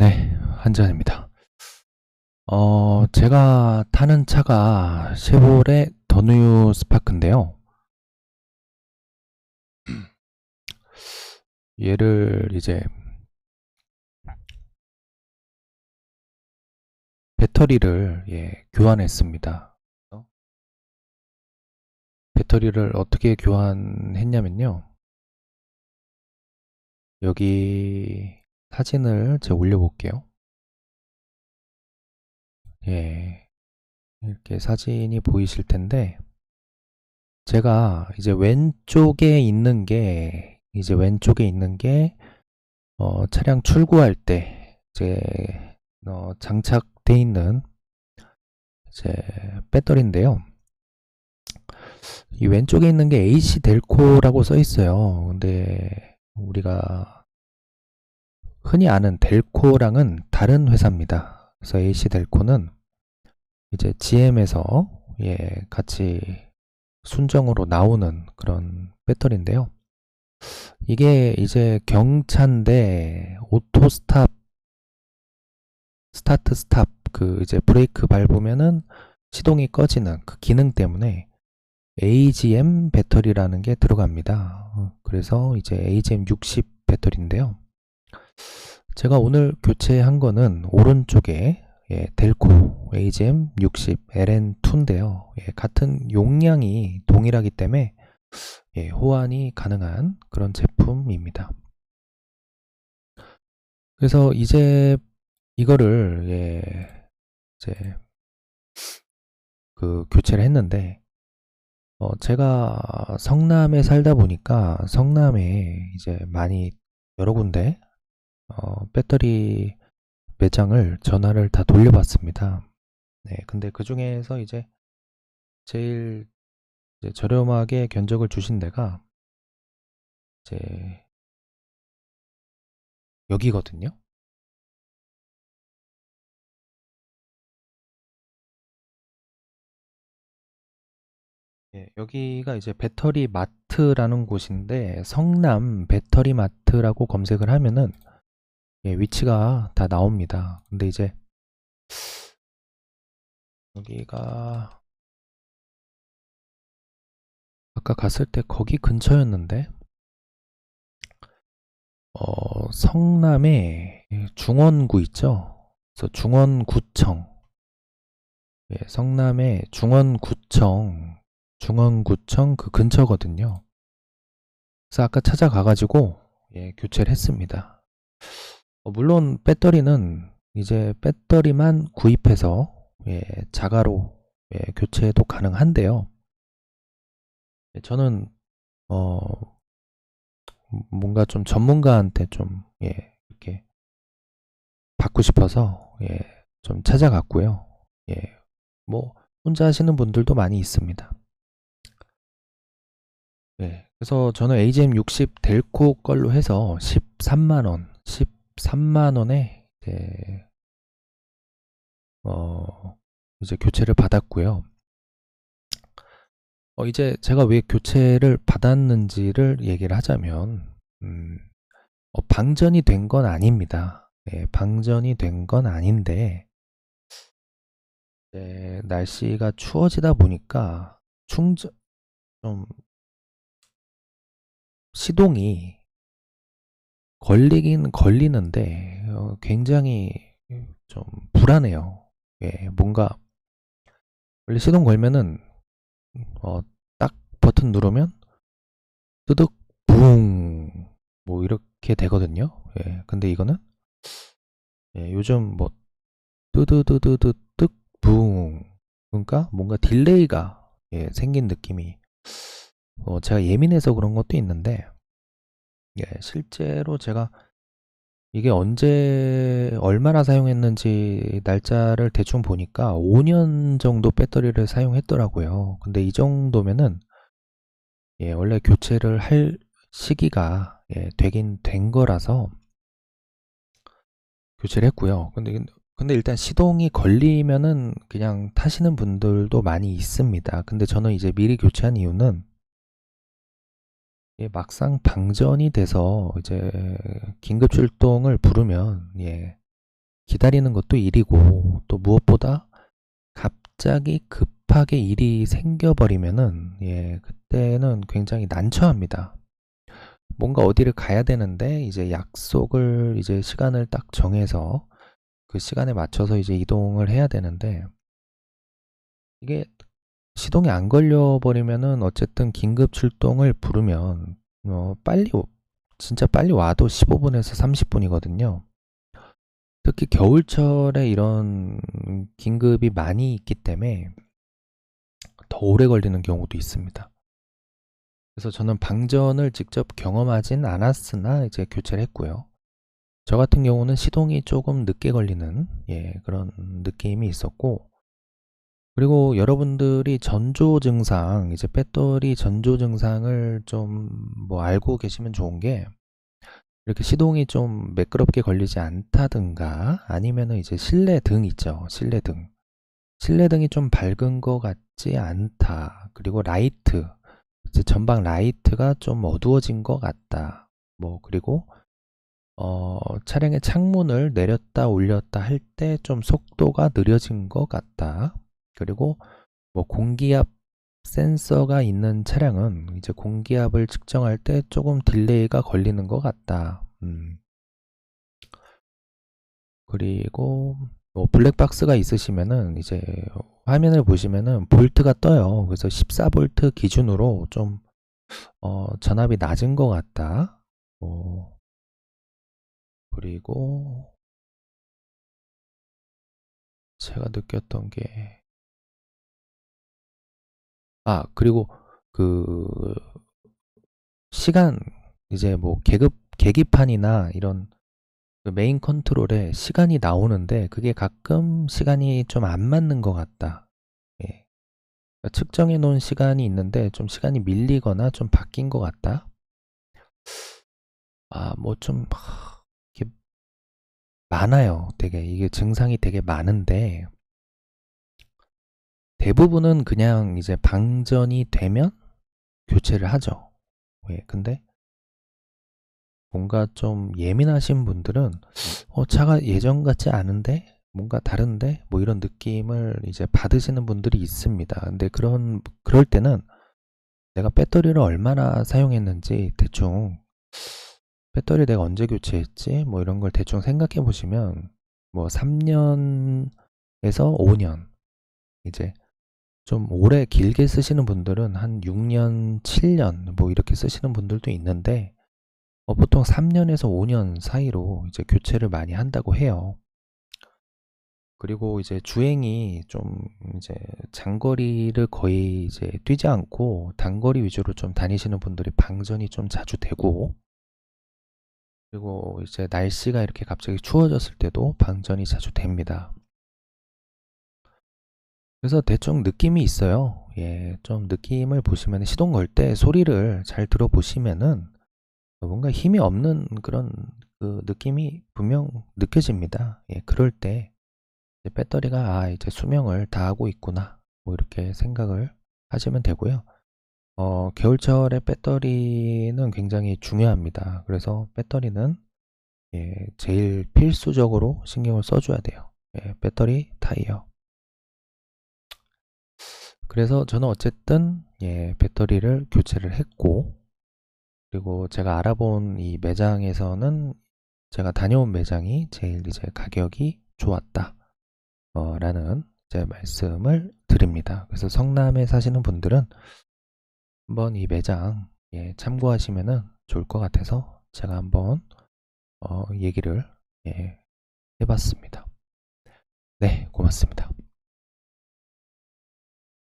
네, 한 잔입니다. 어, 제가 타는 차가 쉐보레 더뉴 스파크인데요. 얘를 이제 배터리를 예, 교환했습니다. 배터리를 어떻게 교환했냐면요. 여기 사진을 제가 올려볼게요. 예, 이렇게 사진이 보이실 텐데, 제가 이제 왼쪽에 있는 게, 이제 왼쪽에 있는 게, 어, 차량 출고할 때, 이제, 어, 장착돼 있는, 이제, 배터리인데요. 이 왼쪽에 있는 게 AC 델코라고 써 있어요. 근데, 우리가 흔히 아는 델코랑은 다른 회사입니다. 그래서 AC 델코는 이제 GM에서 예, 같이 순정으로 나오는 그런 배터리인데요. 이게 이제 경차인데 오토 스탑 스타트 스탑 그 이제 브레이크 밟으면은 시동이 꺼지는 그 기능 때문에 AGM 배터리라는 게 들어갑니다. 어, 그래서 이제 AGM 60 배터리인데요. 제가 오늘 교체한 거는 오른쪽에 예, 델코 AGM 60 LN2인데요. 예, 같은 용량이 동일하기 때문에 예, 호환이 가능한 그런 제품입니다. 그래서 이제 이거를 예, 이제 그 교체를 했는데 어, 제가 성남에 살다 보니까 성남에 이제 많이 여러 군데 어, 배터리 매장을 전화를 다 돌려봤습니다. 네, 근데 그 중에서 이제 제일 이제 저렴하게 견적을 주신 데가 이제 여기거든요. 예, 여기가 이제 배터리 마트라는 곳인데 성남 배터리 마트라고 검색을 하면은 예, 위치가 다 나옵니다. 근데 이제 여기가 아까 갔을 때 거기 근처였는데 어, 성남에 중원구 있죠? 그래서 중원구청 예, 성남의 중원구청 중원구청 그 근처거든요. 그래서 아까 찾아가가지고 예, 교체를 했습니다. 어, 물론 배터리는 이제 배터리만 구입해서 예, 자가로 예, 교체도 가능한데요. 예, 저는 어, 뭔가 좀 전문가한테 좀 예, 이렇게 받고 싶어서 예, 좀 찾아갔고요. 예, 뭐 혼자 하시는 분들도 많이 있습니다. 네, 그래서 저는 AGM 60 델코 걸로 해서 13만 원, 13만 원에 이제 어 이제 교체를 받았고요. 어 이제 제가 왜 교체를 받았는지를 얘기를 하자면 음, 어, 방전이 된 건 아닙니다. 예, 방전이 된 건 아닌데 예, 날씨가 추워지다 보니까 충전 좀 시동이 걸리긴 걸리는데 어, 굉장히 좀 불안해요. 예, 뭔가 원래 시동 걸면은 어, 딱 버튼 누르면 뜨득 붕 뭐 이렇게 되거든요. 예, 근데 이거는 예, 요즘 뭐 뜨드드드드 득붕 그러니까 뭔가 딜레이가 예, 생긴 느낌이 어, 제가 예민해서 그런 것도 있는데 예, 실제로 제가 이게 언제 얼마나 사용했는지 날짜를 대충 보니까 5년 정도 배터리를 사용했더라고요. 근데 이 정도면은 예, 원래 교체를 할 시기가 예, 되긴 된 거라서 교체를 했고요. 근데 근데 일단 시동이 걸리면은 그냥 타시는 분들도 많이 있습니다. 근데 저는 이제 미리 교체한 이유는 예, 막상 방전이 돼서 이제 긴급 출동을 부르면 예, 기다리는 것도 일이고 또 무엇보다 갑자기 급하게 일이 생겨버리면은 예, 그때는 굉장히 난처합니다. 뭔가 어디를 가야 되는데 이제 약속을 이제 시간을 딱 정해서 그 시간에 맞춰서 이제 이동을 해야 되는데 이게 시동이 안 걸려 버리면은 어쨌든 긴급 출동을 부르면 어 빨리 오- 진짜 빨리 와도 15분에서 30분이거든요. 특히 겨울철에 이런 긴급이 많이 있기 때문에 더 오래 걸리는 경우도 있습니다. 그래서 저는 방전을 직접 경험하진 않았으나 이제 교체를 했고요. 저 같은 경우는 시동이 조금 늦게 걸리는 예, 그런 느낌이 있었고 그리고 여러분들이 전조 증상, 이제 배터리 전조 증상을 좀 뭐 알고 계시면 좋은 게 이렇게 시동이 좀 매끄럽게 걸리지 않다든가 아니면은 이제 실내 등 있죠. 실내 등. 실내 등이 좀 밝은 것 같지 않다. 그리고 라이트. 이제 전방 라이트가 좀 어두워진 것 같다. 뭐 그리고 어, 차량의 창문을 내렸다 올렸다 할 때 좀 속도가 느려진 것 같다. 그리고 뭐 공기압 센서가 있는 차량은 이제 공기압을 측정할 때 조금 딜레이가 걸리는 것 같다. 음. 그리고 뭐 블랙박스가 있으시면은 이제 화면을 보시면은 볼트가 떠요. 그래서 14볼트 기준으로 좀 어, 전압이 낮은 것 같다. 뭐 그리고 제가 느꼈던 게 아, 그리고 그 시간 이제 뭐 계급 계기판이나 이런 그 메인 컨트롤에 시간이 나오는데 그게 가끔 시간이 좀 안 맞는 것 같다. 예. 그러니까 측정해 놓은 시간이 있는데 좀 시간이 밀리거나 좀 바뀐 것 같다. 아, 뭐 좀 많아요. 되게 이게 증상이 되게 많은데 대부분은 그냥 이제 방전이 되면 교체를 하죠. 예, 근데 뭔가 좀 예민하신 분들은 어, 차가 예전 같지 않은데 뭔가 다른데 뭐 이런 느낌을 이제 받으시는 분들이 있습니다. 근데 그런 그럴 때는 내가 배터리를 얼마나 사용했는지 대충 배터리 내가 언제 교체했지 뭐 이런 걸 대충 생각해 보시면 뭐 3년에서 5년 이제 좀 오래 길게 쓰시는 분들은 한 6년, 7년 뭐 이렇게 쓰시는 분들도 있는데 어, 보통 3년에서 5년 사이로 이제 교체를 많이 한다고 해요. 그리고 이제 주행이 좀 이제 장거리를 거의 이제 뛰지 않고 단거리 위주로 좀 다니시는 분들이 방전이 좀 자주 되고 그리고 이제 날씨가 이렇게 갑자기 추워졌을 때도 방전이 자주 됩니다. 그래서 대충 느낌이 있어요. 예, 좀 느낌을 보시면 시동 걸 때 소리를 잘 들어보시면은 뭔가 힘이 없는 그런 그 느낌이 분명 느껴집니다. 예, 그럴 때 배터리가 아, 이제 수명을 다하고 있구나. 뭐 이렇게 생각을 하시면 되고요. 어, 겨울철에 배터리는 굉장히 중요합니다. 그래서 배터리는 예, 제일 필수적으로 신경을 써줘야 돼요. 예, 배터리, 타이어. 그래서 저는 어쨌든 예, 배터리를 교체를 했고 그리고 제가 알아본 이 매장에서는 제가 다녀온 매장이 제일 이제 가격이 좋았다 어, 라는 제 말씀을 드립니다. 그래서 성남에 사시는 분들은 한번 이 매장 예, 참고하시면 좋을 것 같아서 제가 한번 어, 얘기를 예, 해봤습니다. 네, 고맙습니다.